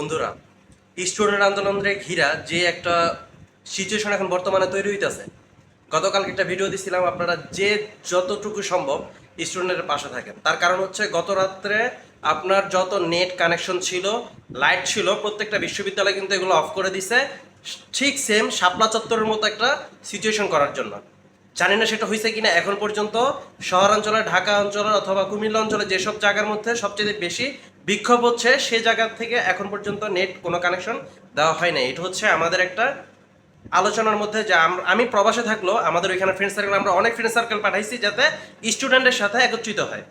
বন্ধুরা, স্টুডেন্ট আন্দোলনের ঘিরা যে একটা সিচুয়েশন এখন বর্তমানে তৈরি হইতেছে। গতকালকে একটা ভিডিও দিছিলাম, আপনারা যে যতটুকু সম্ভব স্টুডেন্টের পাশে থাকেন। তার কারণ হচ্ছে গত রাত্রে আপনার যত নেট কানেকশন ছিল লাইট ছিল, প্রত্যেকটা বিশ্ববিদ্যালয় কিন্তু এগুলো অফ করে দিছে। ঠিক সেম শাপলা চত্বরের মতো একটা সিচুয়েশন করার জন্য। জানি না সেটা হয়েছে কিনা, এখন পর্যন্ত শহরাঞ্চলে, ঢাকা অঞ্চলের অথবা কুমিল্লা অঞ্চলে যেসব জায়গার মধ্যে সবচেয়ে বেশি বিক্ষোভ হচ্ছে, সে জায়গা থেকে এখন পর্যন্ত নেট কোনো কানেকশন দেওয়া হয় না এটা হচ্ছে আমাদের একটা আলোচনার মধ্যে যে আমি প্রবাসে থাকলেও আমাদের ওইখানে ফ্রেন্ড সার্কেল আমরা অনেক ফ্রেন্ড সার্কেল পাঠাইছি যাতে স্টুডেন্টের সাথে একত্রিত হয়।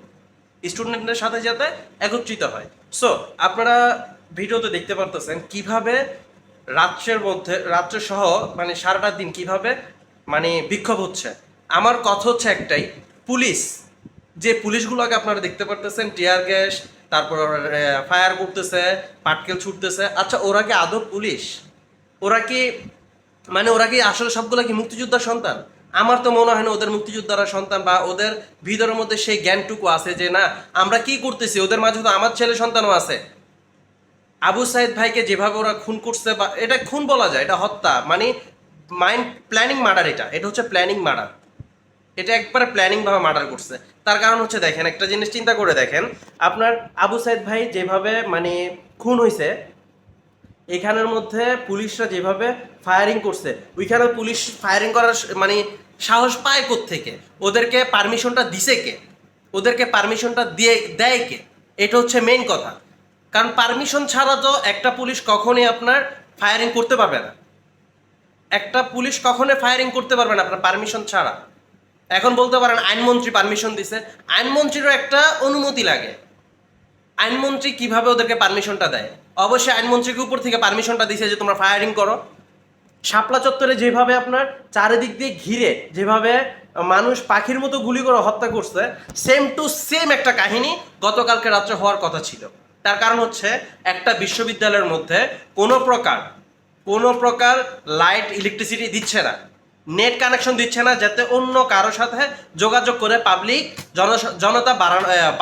স্টুডেন্টদের সাথে যাতে একত্রিত হয়। সো আপনারা ভিডিওতে দেখতে পারতেছেন কীভাবে রাত্রের মধ্যে রাত্রে সহ মানে সারাটা দিন কীভাবে মানে বিক্ষোভ হচ্ছে। আমার কথা হচ্ছে একটাই, পুলিশ। যে পুলিশগুলোকে আপনারা দেখতে পারতেছেন, টিয়ার গ্যাস, তারপর ফায়ার করতেছে, পাটকেল ছুটতেছে। আচ্ছা ওরা কি আদৌ পুলিশ? ওরা কি মানে ওরা কি আসলে সবগুলো কি মুক্তিযোদ্ধার সন্তান? আমার তো মনে হয় না ওদের মুক্তিযোদ্ধারা সন্তান বা ওদের ভিতরের মধ্যে সেই জ্ঞানটুকু আছে যে না, আমরা কি করতেছি? ওদের মাঝে তো আমার ছেলে সন্তানও আছে। আবু সাইদ ভাইকে যেভাবে ওরা খুন করছে বা, এটা খুন বলা যায়, এটা হত্যা। মানে মাইন্ড প্ল্যানিং মার্ডার এটা। এটা হচ্ছে প্ল্যানিং মার্ডার এটা একবারে প্ল্যানিং ভাবে মার্ডার করছে। তার কারণ হচ্ছে দেখেন, একটা জিনিস চিন্তা করে দেখেন, আপনার আবু সাইদ ভাই যেভাবে মানে খুন হয়েছে এখানের মধ্যে পুলিশরা যেভাবে ফায়ারিং করছে, ওইখানে পুলিশ ফায়ারিং করার মানে সাহস পায় থেকে ওদেরকে পারমিশনটা দিছে কে? ওদেরকে পারমিশনটা দিয়ে, দেয় কে? এটা হচ্ছে মেইন কথা। কারণ পারমিশন ছাড়া তো একটা পুলিশ কখনই আপনার ফায়ারিং করতে পারবে না। একটা পুলিশ কখনোই ফায়ারিং করতে পারবে না, আপনার পারমিশন ছাড়া। এখন বলতে পারেন, আইনমন্ত্রী পারমিশন দিছে। আইনমন্ত্রীরও একটা অনুমতি লাগে। আইনমন্ত্রী কীভাবে ওদেরকে পারমিশনটা দেয়? অবশ্যই আইনমন্ত্রীকে উপর থেকে পারমিশনটা দিছে যে, তোমরা ফায়ারিং করো। শাপলা চত্বরে যেভাবে আপনার চারিদিক দিয়ে ঘিরে, যেভাবে মানুষ পাখির মতো গুলি করে হত্যা করছে সেম টু সেম একটা কাহিনী গতকালকে রাত্রে হওয়ার কথা ছিল। তার কারণ হচ্ছে, একটা বিশ্ববিদ্যালয়ের মধ্যে কোনো প্রকার কোনো প্রকার লাইট ইলেকট্রিসিটি দিচ্ছে না। নেট কানেকশন দিচ্ছে না যাতে অন্য কারোর সাথে যোগাযোগ করে পাবলিক জন, জনতা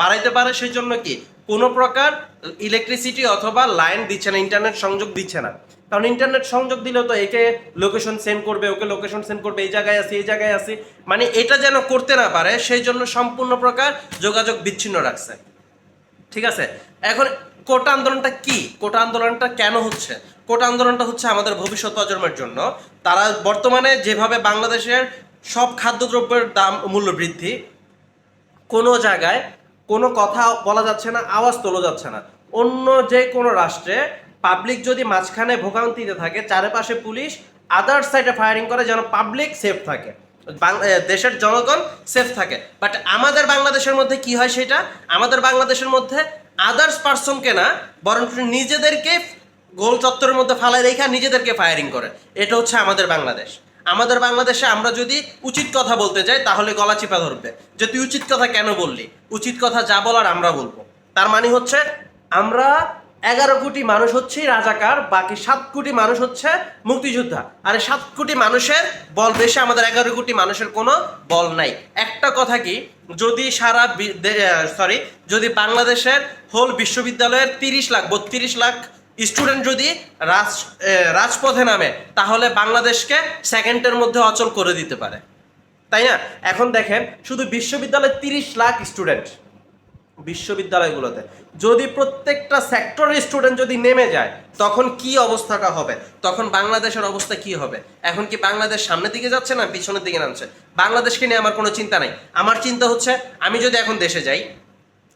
বাড়াইতে পারে। সেই জন্য কি কোনো প্রকার ইলেকট্রিসিটি অথবা লাইন দিচ্ছে না ইন্টারনেট সংযোগ দিচ্ছে না। কারণ ইন্টারনেট সংযোগ দিলেও তো একে লোকেশন সেন্ড করবে, ওকে লোকেশন সেন্ড করবে, এই জায়গায় আছি, এই জায়গায় আসি মানে এটা যেন করতে না পারে সেই জন্য সম্পূর্ণ প্রকার যোগাযোগ বিচ্ছিন্ন রাখছে। ঠিক আছে? এখন কোটা আন্দোলনটা কি? কোটা আন্দোলনটা কেন হচ্ছে? কোটা আন্দোলনটা হচ্ছে আমাদের ভবিষ্যৎ প্রজন্মের জন্য। তারা বর্তমানে যেভাবে বাংলাদেশের সব খাদ্যদ্রব্যের দাম মূল্য বৃদ্ধি, কোনো জায়গায় কোনো কথা বলা যাচ্ছে না, আওয়াজ তোলা যাচ্ছে না। অন্য যে কোনো রাষ্ট্রে পাবলিক যদি মাঝখানে ভোগান্তিতে থাকে, চারপাশে পুলিশ আদার সাইডে ফায়ারিং করে যেন পাবলিক সেফ থাকে। দেশের জনগণ সেফ থাকে। বাট আমাদের বাংলাদেশের মধ্যে কি হয় সেটা? আমাদের বাংলাদেশের মধ্যে আদার্স পার্সনকে না বরং নিজেদেরকে গোল চত্বরের মধ্যে ফালাই রেখা নিজেদেরকে ফায়ারিং করে। এটা হচ্ছে আমাদের বাংলাদেশ। আমাদের বাংলাদেশে আমরা যদি উচিত কথা বলতে যাই, তাহলে গলা চিপা ধরবে। যে তুই উচিত কথা কেন বললি? উচিত কথা যা বলার আমরা বলব। তার মানে হচ্ছে, আমরা এগারো কোটি মানুষ হচ্ছে রাজাকার, বাকি সাত কোটি মানুষ হচ্ছে মুক্তিযোদ্ধা। আর সাত কোটি মানুষের বল বেশি, আমাদের এগারো কোটি মানুষের কোনো বল নাই। একটা কথা কি? যদি সারা সরি যদি বাংলাদেশের হোল বিশ্ববিদ্যালয়ের তিরিশ লাখ, বত্রিশ লাখ স্টুডেন্ট যদি রাজ রাজপথে নামে, তাহলে বাংলাদেশকে সেকেন্ডের মধ্যে অচল করে দিতে পারে। তাই না? এখন দেখেন, শুধু বিশ্ববিদ্যালয়ে তিরিশ লাখ স্টুডেন্ট বিশ্ববিদ্যালয়গুলোতে। যদি প্রত্যেকটা সেক্টরের স্টুডেন্ট যদি নেমে যায়, তখন কি অবস্থাটা হবে? তখন বাংলাদেশের অবস্থা কি হবে? এখন কি বাংলাদেশ সামনের দিকে যাচ্ছে না পিছনের দিকে নামছে? বাংলাদেশকে নিয়ে আমার কোনো চিন্তা নাই। আমার চিন্তা হচ্ছে, আমি যদি এখন দেশে যাই,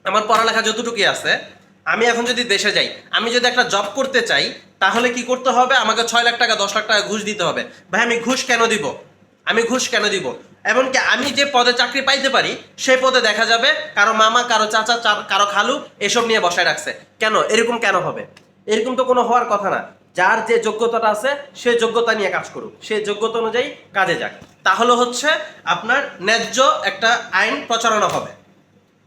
আমার পড়ালেখা যতটুকুই আছে আমি এখন যদি দেশে যাই, আমি যদি একটা জব করতে চাই, তাহলে কি করতে হবে? আমাকে ছয় লাখ টাকা, দশ লাখ টাকা ঘুষ দিতে হবে। ভাই, আমি ঘুষ কেন দিব? আমি ঘুষ কেন দিব? এমনকি আমি যে পদে চাকরি পাইতে পারি, সেই পদে দেখা যাবে কারও মামা, কারও চাচা কারও খালু এসব নিয়ে বসায় রাখছে। কেন? এরকম কেন হবে? এরকম তো কোনো হওয়ার কথা না। যার যে যোগ্যতাটা আছে, সে যোগ্যতা নিয়ে কাজ করুক। সে যোগ্যতা অনুযায়ী কাজে যাক। তাহলে হচ্ছে আপনার ন্যায্য একটা আইন প্রচারণা হবে।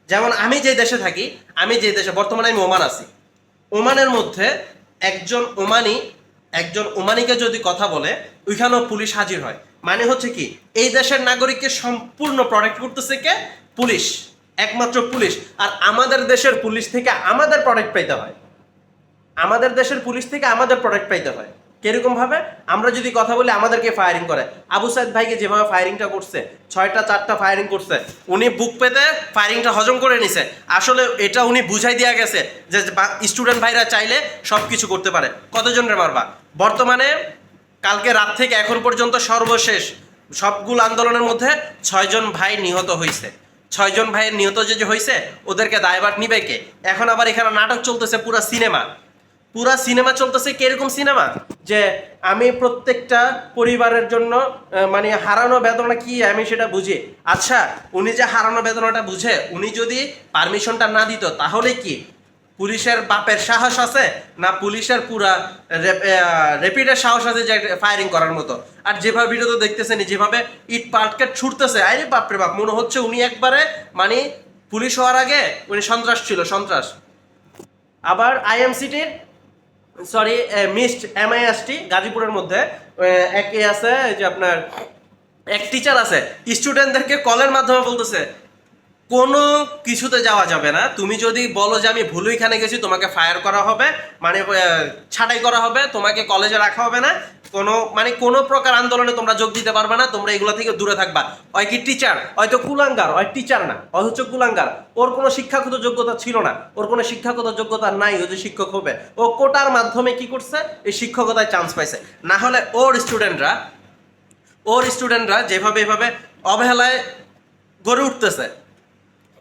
যেমন আমি যে দেশে থাকি, আমি যে দেশে, বর্তমানে আমি ওমান আছি। ওমানের মধ্যে একজন ওমানি, একজন ওমানিকে যদি কথা বলে, ওইখানেও পুলিশ হাজির হয়। মানে হচ্ছে কি, এই দেশের নাগরিককে সম্পূর্ণ প্রোটেক্ট করতেছে কে? পুলিশ, একমাত্র পুলিশ। আর আমাদের দেশের পুলিশ থেকে আমাদের প্রোটেক্ট পাইতে হয়। আমাদের দেশের পুলিশ থেকে আমাদের প্রোডাক্ট পাইতে হয়। কীরকম ভাবে? আমরা যদি কথা বলি, আমাদেরকে ফায়ারিং করে। আবু সাইদ ভাইকে যেভাবে ফায়ারিংটা করছে, ছয়টা, চারটা ফায়ারিং করছে, উনি বুক পেতে ফায়ারিংটা হজম করে নিছে। আসলে এটা উনি বুঝাই দেওয়া গেছে যে স্টুডেন্ট ভাইরা চাইলে সব কিছু করতে পারে। কতজনের মারবা? বর্তমানে কালকে রাত থেকে এখন পর্যন্ত সর্বশেষ সবগুলো আন্দোলনের মধ্যে ছয়জন ভাই নিহত হয়েছে ছয়জন ভাইয়ের নিহত যে যে হয়েছে ওদেরকে দায়ভার নিবে কে? এখন আবার এখানে নাটক চলতেছে, পুরো সিনেমা পুরা সিনেমা চলতেছে কীরকম সিনেমা? যে আমি প্রত্যেকটা পরিবারের জন্য মানে হারানো বেদনা কি আমি সেটা বুঝি। আচ্ছা উনি যে হারানো বেদনাটা বুঝে, উনি যদি পারমিশনটা না দিত, তাহলে কি? পুলিশের বাপের সাহস আছে না পুলিশের পুরা রেপিডের সাহস আছে যে ফায়ারিং করার মতো? আর যেভাবে ভিডিওতে দেখতেছেন যেভাবে ইট পাটকে ছুটতেছে, আরে বাপরে বাপ, মনে হচ্ছে উনি একবারে মানে পুলিশ হওয়ার আগে উনি সন্ত্রাস ছিল, সন্ত্রাস। আবার আইএমসিটির সরি মিস্ট এমআইএসটি গাজীপুরের মধ্যে। একে আছে যে আপনার, এক টিচার আছে স্টুডেন্টদেরকে কলের মাধ্যমে বলতেছে, কোনো কিছুতে যাওয়া যাবে না, তুমি যদি বলো যে আমি ভুল ওইখানে গেছি, তোমাকে ফায়ার করা হবে মানে ছাঁটাই করা হবে, তোমাকে কলেজে রাখা হবে না কোনো মানে কোনো প্রকার আন্দোলনে তোমরা যোগ দিতে পারবে না, তোমরা এগুলো থেকে দূরে থাকবা। ওই কি টিচার হয়তো কুলাঙ্গার ওই টিচার না ওই হচ্ছে কুলাঙ্গার। ওর কোনো শিক্ষাগত যোগ্যতা ছিল না, ওর কোনো শিক্ষাগত যোগ্যতা নাই, ও যে শিক্ষক হবে। ও কোটার মাধ্যমে কি করছে? এই শিক্ষকতায় চান্স পাইছে। না হলে ওর স্টুডেন্টরা ওর স্টুডেন্টরা যেভাবে এভাবে অবহেলায় গড়ে উঠতেছে,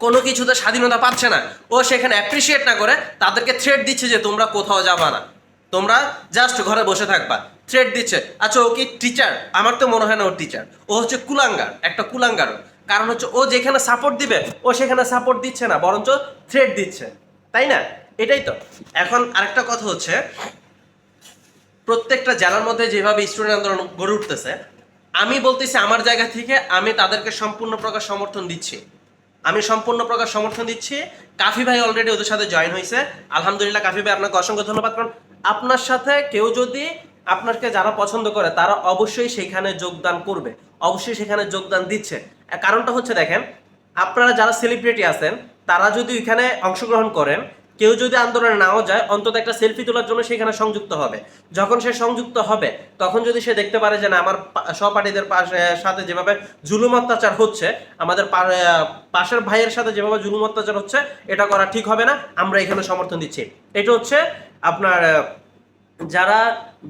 কোনো কিছুতে স্বাধীনতা পাচ্ছে না। ও সেখানে অ্যাপ্রিসিয়েট না করে তাদেরকে থ্রেট দিচ্ছে যে তোমরা কোথাও যাবা না। তোমরা জাস্ট ঘরে বসে থাকবা। থ্রেট দিচ্ছে। আচ্ছা ও কি টিচার আমার তো মনে হয় না ও টিচার ও হচ্ছে কুলাঙ্গার, একটা কুলাঙ্গার কারণ হচ্ছে ও যেখানে সাপোর্ট দিবে, ও সেখানে সাপোর্ট দিচ্ছে না, বরঞ্চ থ্রেট দিচ্ছে। তাই না? এটাই তো। এখন আরেকটা কথা হচ্ছে, প্রত্যেকটা জেলার মধ্যে যেভাবে স্টুডেন্ট আন্দোলন গড়ে উঠতেছে, আমি বলতেছি আমার জায়গা থেকে আমি তাদেরকে সম্পূর্ণ প্রকার সমর্থন দিচ্ছি। আমি সম্পূর্ণ প্রকার সমর্থন দিচ্ছি। কাফি ভাই অলরেডি ওদের সাথে জয়েন হয়েছে আলহামদুলিল্লাহ, কাফি ভাই, আপনাকে অসংখ্য ধন্যবাদ। কারণ আপনার সাথে কেউ যদি আপনাকে যারা পছন্দ করে, তারা অবশ্যই সেখানে যোগদান করবে। অবশ্যই সেখানে যোগদান দিচ্ছে। কারণটা হচ্ছে দেখেন, আপনারা যারা সেলিব্রিটি আছেন, তারা যদি ওইখানে অংশগ্রহণ করেন, কেউ যদি আন্দোলনে নাও যায়, অন্তত একটা সেলফি তোলার জন্য সেখানে সংযুক্ত হবে। যখন সে সংযুক্ত হবে, তখন যদি সে দেখতে পারে যে না, আমার সহপাঠীদের পাশে, সাথে যেভাবে জুলুম অত্যাচার হচ্ছে, আমাদের পাশের ভাইয়ের সাথে যেভাবে জুলুম অত্যাচার হচ্ছে, এটা করা ঠিক হবে না, আমরা এখানে সমর্থন দিচ্ছি। এটা হচ্ছে আপনার যারা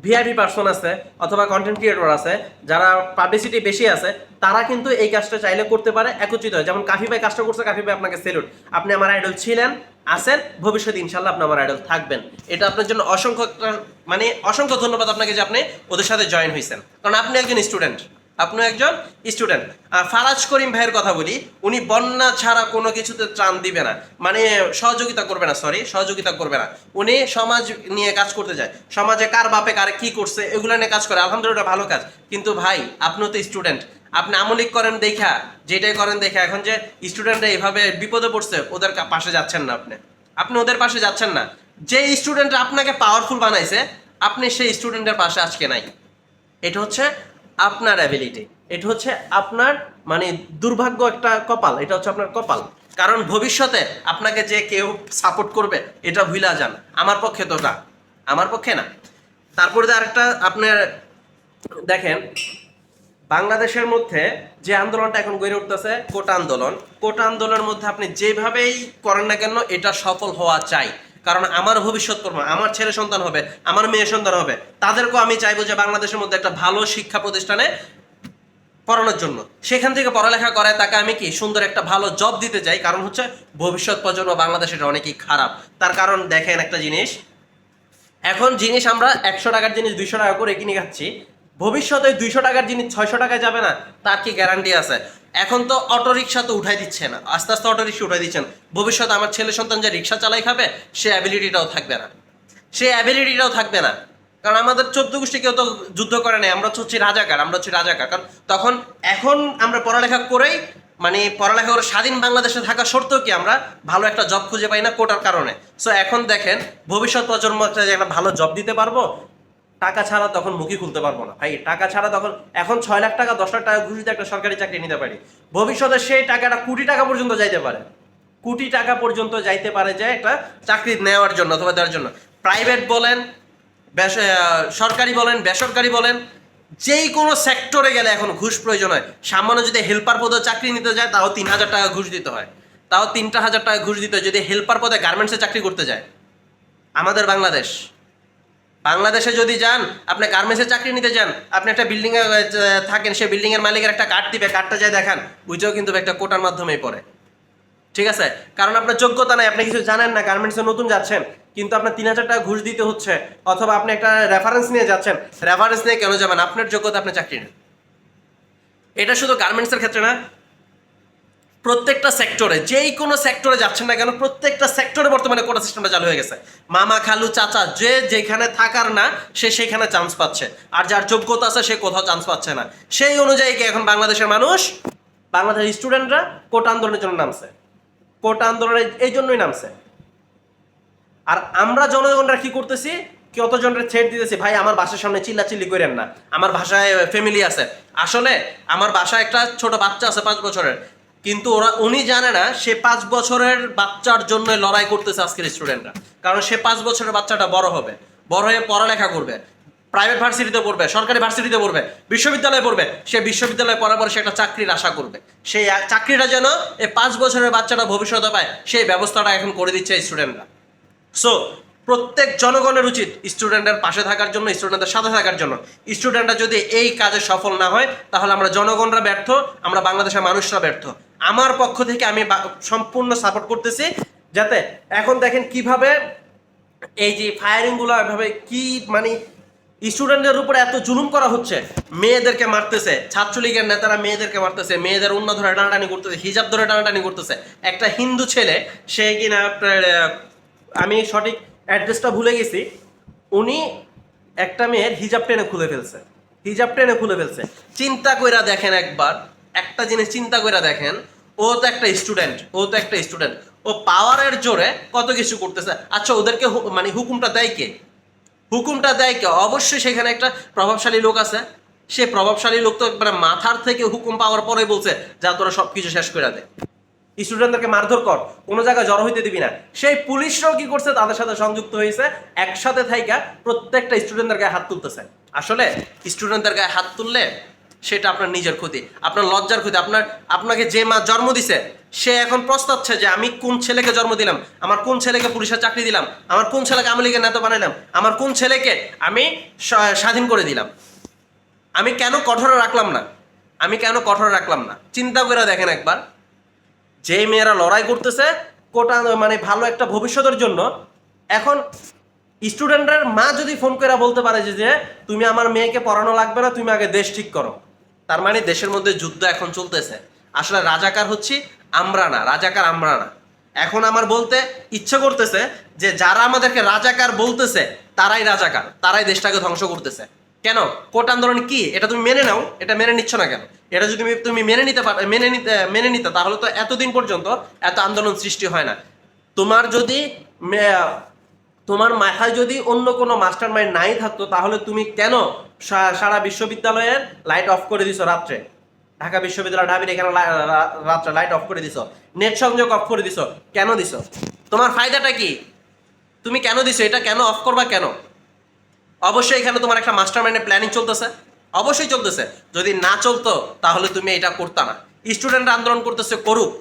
ভিআইপি পার্সন আছে অথবা কন্টেন্ট ক্রিয়েটর আছে, যারা পাবলিসিটি বেশি আছে, তারা কিন্তু এই কাজটা চাইলে করতে পারে, একত্রিত হয়। যেমন কাফি ভাই কাজটা করছে কাফি ভাই আপনাকে সেলুট আপনি আমার আইডল ছিলেন, আছেন, ভবিষ্যতে ইনশাল্লাহ আপনি আমার আইডল থাকবেন। এটা আপনার জন্য অসংখ্য মানে অসংখ্য ধন্যবাদ আপনাকে যে আপনি ওদের সাথে জয়েন হয়েছেন কারণ আপনি একজন স্টুডেন্ট আপনি একজন স্টুডেন্ট ফারাজ করিম ভাইয়ের কথা বলি, উনি বন্যা ছাড়া কোনো কিছুতে ত্রাণ দিবে না। মানে সহযোগিতা করবে না সরি সহযোগিতা করবে না। উনি সমাজ নিয়ে কাজ করতে যায়। সমাজে কার বাপে কার কি করছে, এগুলো নিয়ে কাজ করে। আলহামদুলিল্লাহ ভালো কাজ। কিন্তু ভাই আপনিও তো স্টুডেন্ট আপনি আমলিক করেন দেখা, যেটাই করেন দেখা। এখন যে স্টুডেন্টরা এইভাবে বিপদে পড়ছে, ওদের পাশে যাচ্ছেন না আপনি। আপনি ওদের পাশে যাচ্ছেন না। যে স্টুডেন্টরা আপনাকে পাওয়ারফুল বানাইছে, আপনি সেই স্টুডেন্টের পাশে আজকে নাই। এটা হচ্ছে আপনার অ্যাবিলিটি এটা হচ্ছে আপনার মানে দুর্ভাগ্য একটা কপাল, এটা হচ্ছে আপনার কপাল। কারণ ভবিষ্যতে আপনাকে যে কেউ সাপোর্ট করবে, এটা ভুলা যান। আমার পক্ষে তো না। আমার পক্ষে না। তারপরে আরেকটা, আপনার দেখেন, বাংলাদেশের মধ্যে যে আন্দোলনটা এখন গড়ে উঠতেছে, কোটা আন্দোলন, কোটা আন্দোলনের মধ্যে আপনি যেভাবেই করেন না কেন, এটা সফল হওয়া চাই। কারণ আমার ভবিষ্যৎ কর্ম, আমার ছেলে সন্তান হবে, আমার মেয়ে সন্তান হবে, তাদেরকেও আমি চাইব যে বাংলাদেশের মধ্যে একটা ভালো শিক্ষা প্রতিষ্ঠানে পড়ানোর জন্য। সেখান থেকে পড়ালেখা করায় তাকে আমি কি সুন্দর একটা ভালো জব দিতে চাই, কারণ হচ্ছে ভবিষ্যৎ প্রজন্ম বাংলাদেশের অনেকই খারাপ। তার কারণ দেখেন একটা জিনিস, এখন জিনিস আমরা একশো টাকার জিনিস দুইশো টাকা করে কিনে খাচ্ছি ভবিষ্যতে দুইশো টাকার জিনিস ছয়শো টাকায় যাবে না, তার কি গ্যারান্টি আছে? এখন তো অটো রিক্সা তো উঠাই দিচ্ছে না আস্তে আস্তে অটো রিক্সা উঠাই দিচ্ছেন। ভবিষ্যতে আমার ছেলে সন্তান যে রিক্সা চালাই খাবে, সে অ্যাবিলিটিটাও থাকবে না। সে অ্যাবিলিটিটাও থাকবে না। কারণ আমাদের চোদ্দ গোষ্ঠী কেউ তো যুদ্ধ করে নাই, আমরা হচ্ছি রাজাকার, আমরা হচ্ছি রাজাকার। কারণ তখন, এখন আমরা পড়ালেখা করেই মানে পড়ালেখা করে স্বাধীন বাংলাদেশে থাকা সত্ত্বেও কি আমরা ভালো একটা জব খুঁজে পাই না কোটার কারণে? সো এখন দেখেন, ভবিষ্যৎ প্রজন্মকে যে একটা ভালো জব দিতে পারব টাকা ছাড়া তখন মুখই খুলতে পারব না। ভাই, টাকা ছাড়া তখন এখন ছয় লাখ টাকা, দশ লাখ টাকা ঘুষিতে একটা সরকারি চাকরি নিতে পারি। ভবিষ্যতে সেই টাকাটা কোটি টাকা পর্যন্ত যাইতে পারে। কোটি টাকা পর্যন্ত যাইতে পারে যে একটা চাকরি নেওয়ার জন্য অথবা দেওয়ার জন্য। প্রাইভেট বলেন সরকারি বলেন, বেসরকারি বলেন, যেই কোনো সেক্টরে গেলে এখন ঘুষ প্রয়োজন হয়। সামান্য যদি হেল্পার পদে চাকরি নিতে যায়, তাও তিন হাজার টাকা ঘুষ দিতে হয়। তাও তিনটা হাজার টাকা ঘুষ দিতে হয় যদি হেল্পার পদে গার্মেন্টসে চাকরি করতে যায়। আমাদের বাংলাদেশ। বাংলাদেশে যদি যান, আপনি গার্মেন্টসে চাকরি নিতে যান, আপনি একটা বিল্ডিং এ থাকেন, সেই বিল্ডিং এর মালিকের একটা কার্ড দিবে কার্ডটা যায় দেখান ওইটাও কিন্তু একটা কোটার মাধ্যমেই পড়ে। ঠিক আছে? কারণ আপনার যোগ্যতা নাই, আপনি কিছু জানেন না, গার্মেন্টসে নতুন যাচ্ছেন, কিন্তু আপনার তিন হাজার টাকা ঘুষ দিতে হচ্ছে, অথবা আপনি একটা রেফারেন্স নিয়ে যাচ্ছেন রেফারেন্স নিয়ে কেন যাবেন? আপনার যোগ্যতা, আপনি চাকরি নেন। এটা শুধু গার্মেন্টসের ক্ষেত্রে না প্রত্যেকটা সেক্টরে যেই কোনো সেক্টরে যাচ্ছেন না কেন, প্রত্যেকটা সেক্টরে বর্তমানে কোটা সিস্টেমটা চালু হয়ে গেছে। মামা, খালু, চাচা, যে যেখানে থাকার না, সে সেখানে চান্স পাচ্ছে। আর যার যোগ্যতা আছে, সে কোথাও চান্স পাচ্ছে না। সেই অনুযায়ী কি এখন বাংলাদেশের মানুষ, বাংলাদেশের স্টুডেন্টরা কোটা আন্দোলনের জন্য নামছে। কোটা আন্দোলনের এই জন্যই নামছে। আর আমরা জনগণরা কি করতেছি? কতজনের ছেড় দিতেছি? ভাই, আমার বাসার সামনে চিল্লাচিল্লি করেন না। আমার ভাষায় ফ্যামিলি আছে। আসলে, আমার বাসায় একটা ছোট বাচ্চা আছে পাঁচ বছরের। কিন্তু ওরা, উনি জানে না, সে পাঁচ বছরের বাচ্চার জন্য লড়াই করতেছে আজকের স্টুডেন্টরা। কারণ সে পাঁচ বছরের বাচ্চাটা বড় হবে। বড় হয়ে পড়ালেখা করবে। প্রাইভেট ভার্সিটিতে পড়বে, সরকারি ভার্সিটিতে পড়বে, বিশ্ববিদ্যালয়ে পড়বে। সে বিশ্ববিদ্যালয়ে পড়ার পরে সে একটা চাকরির আশা করবে। সেই চাকরিটা যেন এই পাঁচ বছরের বাচ্চাটা ভবিষ্যতে পায়, সেই ব্যবস্থাটা এখন করে দিচ্ছে স্টুডেন্টরা। সো প্রত্যেক জনগণের উচিত স্টুডেন্টের পাশে থাকার জন্য স্টুডেন্টদের সাথে থাকার জন্য। স্টুডেন্টরা যদি এই কাজে সফল না হয়, তাহলে আমরা জনগণরা ব্যর্থ, আমরা বাংলাদেশের মানুষরা ব্যর্থ। আমার পক্ষ থেকে আমি সম্পূর্ণ সাপোর্ট করতেছি, যাতে এখন দেখেন কীভাবে এই যে ফায়ারিংগুলো এভাবে কি মানে স্টুডেন্টদের উপরে এত জুলুম করা হচ্ছে, মেয়েদেরকে মারতেছে, ছাত্রলীগের নেতারা মেয়েদেরকে মারতেছে, মেয়েদের অন্য ধরে টানাটানি করতেছে, হিজাব ধরে টানাটানি করতেছে। একটা হিন্দু ছেলে, সে কিনা আমি সঠিক অ্যাড্রেসটা ভুলে গেছি। উনি একটা মেয়ের হিজাব টেনে খুলে ফেলছে। হিজাব টেনে খুলে ফেলছে। চিন্তা কইরা দেখেন একবার। একটা জিনিস চিন্তা কইরা দেখেন। ও তো একটা স্টুডেন্ট ও তো একটা স্টুডেন্ট ও পাওয়ারের জোরে কত কিছু করতেছে। আচ্ছা ওদেরকে মানে হুকুমটা দেয় কে? হুকুমটা দেয় কে? অবশ্যই সেখানে একটা প্রভাবশালী লোক আছে। সে প্রভাবশালী লোক তো একবারে মাথার থেকে হুকুম পাওয়ার পরে বলছে, যা তোরা সব কিছু শেষ করে দে। স্টুডেন্টদেরকে মারধর কর, কোনো জায়গায় জড়ো হইতে দিবি না। সেই পুলিশরাও কি করছে? তাদের সাথে সংযুক্ত হয়েছে, একসাথে থাইকা প্রত্যেকটা স্টুডেন্টদের গায়ে হাত তুলতেছে। আসলে স্টুডেন্টদের গায়ে হাত তুললে সেটা আপনার নিজের ক্ষতি, আপনার লজ্জার ক্ষতি। আপনার, আপনাকে যে মা জন্ম দিছে, সে এখন প্রস্তাবছে যে, আমি কোন ছেলেকে জন্ম দিলাম? আমার কোন ছেলেকে পুলিশের চাকরি দিলাম? আমার কোন ছেলেকে আমলিগের নেতা বানাইলাম? আমার কোন ছেলেকে আমি স্বাধীন করে দিলাম? আমি কেন কঠোর রাখলাম না? আমি কেন কঠোর রাখলাম না? চিন্তা করে দেখেন একবার। যে মেয়েরা লড়াই করতেছে, কোটা মানে ভালো একটা ভবিষ্যতের জন্য, এখন স্টুডেন্টের মা যদি ফোন করে বলতে পারে যে তুমি আমার মেয়েকে পড়ানো লাগবে না, তুমি আগে দেশ ঠিক করো। তার মানে দেশের মধ্যে যুদ্ধ এখন চলতেছে। আসলে রাজাকার হচ্ছি আমরা না, রাজাকার আমরা না। এখন আমার বলতে ইচ্ছে করতেছে যে, যারা আমাদেরকে রাজাকার বলতেছে, তারাই রাজাকার, তারাই দেশটাকে ধ্বংস করতেছে। কেন? কোট আন্দোলন কি? এটা তুমি মেনে নাও, এটা মেনে নিচ্ছ না কেন? এটা যদি তুমি- মেনে নিতে পার মেনে নিতে মেনে নিতে, তাহলে তো এতদিন পর্যন্ত এত আন্দোলন সৃষ্টি হয় না। তোমার যদি তোমার মাথায় যদি অন্য কোনো মাস্টার মাইন্ড নাই থাকতো, তাহলে তুমি কেন সারা বিশ্ববিদ্যালয়ের লাইট অফ করে দিছো রাত্রে? ঢাকা বিশ্ববিদ্যালয় ঢাবির এখানে রাত্রে লাইট অফ করে দিছো। নেট সংযোগ অফ করে দিছো। কেন দিছো? তোমার ফায়দাটা কি? তুমি কেন দিছো? এটা কেন অফ করবা কেন? অবশ্যই এখানে তোমার একটা মাস্টার মাইন্ডের প্ল্যানিং চলতেছে। অবশ্যই চলতেছে। যদি না চলতো, তাহলে তুমি এটা করতা না। স্টুডেন্ট আন্দোলন করতেছে, করুক।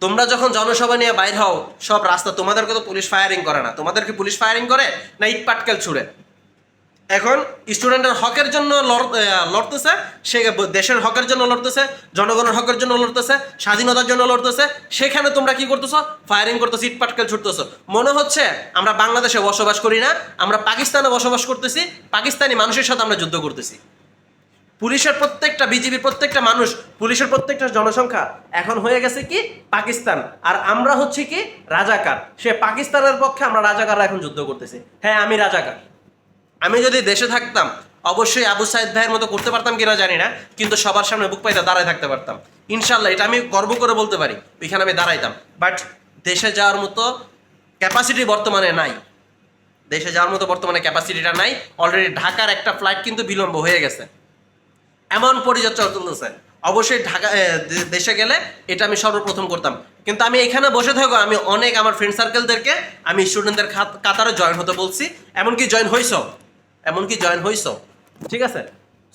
তোমরা যখন জনসভা নিয়ে বাইর হও, সব রাস্তা তোমাদেরকে তো পুলিশ ফায়ারিং করে না। তোমাদেরকে পুলিশ ফায়ারিং করে, না ইট পাটকেল ছুড়ে? এখন স্টুডেন্টের হকের জন্য লড়- লড়তেছে, সে দেশের হকের জন্য লড়তেছে, জনগণের হকের জন্য লড়তেছে, স্বাধীনতার জন্য লড়তেছে, সেখানে তোমরা কি করতেছো? ফায়ারিং করতেছো, ইট পাটকেল ছুটতেছো। মনে হচ্ছে আমরা বাংলাদেশে বসবাস করি না, আমরা পাকিস্তানে বসবাস করতেছি, পাকিস্তানি মানুষের সাথে আমরা যুদ্ধ করতেছি। পুলিশের প্রত্যেকটা বিজিবির প্রত্যেকটা মানুষ, পুলিশের প্রত্যেকটা জনসংখ্যা এখন হয়ে গেছে কি? পাকিস্তান। আর আমরা হচ্ছে কি? রাজাকার। সে পাকিস্তানের পক্ষে আমরা রাজাকাররা এখন যুদ্ধ করতেছি। হ্যাঁ আমি রাজাকার। আমি যদি দেশে থাকতাম, অবশ্যই আবু সাইদ ভাইয়ের মতো করতে পারতাম কিনা জানি না, কিন্তু সবার সামনে বুক পাইতে দাঁড়ায় থাকতে পারতাম। ইনশাল্লাহ এটা আমি গর্ব করে বলতে পারি, ওইখানে আমি দাঁড়াইতাম। বাট দেশে যাওয়ার মতো ক্যাপাসিটি বর্তমানে নাই। দেশে যাওয়ার মতো বর্তমানে ক্যাপাসিটিটা নাই। অলরেডি ঢাকার একটা ফ্লাইট কিন্তু বিলম্ব হয়ে গেছে। এমন পরিচর্যা চলতেছে। অবশ্যই ঢাকা দেশে গেলে এটা আমি সর্বপ্রথম করতাম। কিন্তু আমি এখানে বসে থাকব আমি অনেক আমার ফ্রেন্ড সার্কেলদেরকে আমি স্টুডেন্টদের কাতারে জয়েন হতে বলছি। এমনকি জয়েন হইছ। এমনকি জয়েন হইছ। ঠিক আছে?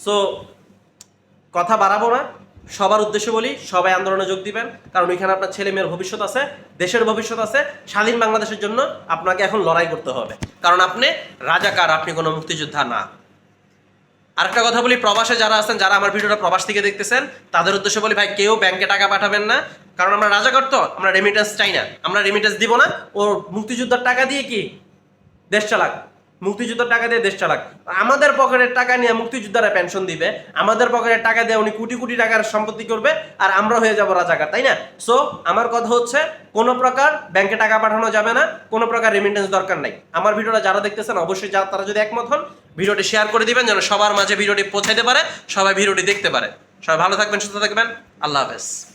সো কথা বাড়াবো না। সবার উদ্দেশ্যে বলি, সবাই আন্দোলনে যোগ দিবেন। কারণ এখানে আপনার ছেলে মেয়ের ভবিষ্যৎ আছে, দেশের ভবিষ্যৎ আছে। স্বাধীন বাংলাদেশের জন্য আপনাকে এখন লড়াই করতে হবে। কারণ আপনি রাজাকার, আপনি কোনো মুক্তিযোদ্ধা না। আরেকটা কথা বলি, প্রবাসে যারা আছেন, যারা আমার ভিডিওটা প্রবাস থেকে দেখতেছেন, তাদের উদ্দেশ্যে বলি, ভাই, কেউ ব্যাংকে টাকা পাঠাবেন না। কারণ আমরা রাজাকার তো, আমরা রেমিটেন্স চাই না। আমরা রেমিটেন্স দিব না। ও মুক্তিযোদ্ধার টাকা দিয়ে কি দেশ চালাক? মুক্তিযুদ্ধের টাকা দিয়ে দেশ চালাক। আমাদের পকেটের টাকা নিয়ে মুক্তিযোদ্ধারা পেনশন দিবে, আমাদের পকেটের টাকা দিয়ে উনি কোটি কোটি টাকার সম্পত্তি করবে, আর আমরা হয়ে যাব রাজাকার, তাই না? সো আমার কথা হচ্ছে, কোনো প্রকার ব্যাংকে টাকা পাঠানো যাবে না, কোনো প্রকার রেমিটেন্স দরকার নাই। আমার ভিডিওটা যারা দেখতেছেন, অবশ্যই যা তারা যদি একমত হন, ভিডিওটি শেয়ার করে দিবেন, যেন সবার মাঝে ভিডিওটি পৌঁছাইতে পারে, সবাই ভিডিওটি দেখতে পারে। সবাই ভালো থাকবেন, সুস্থ থাকবেন, আল্লাহ হাফেজ।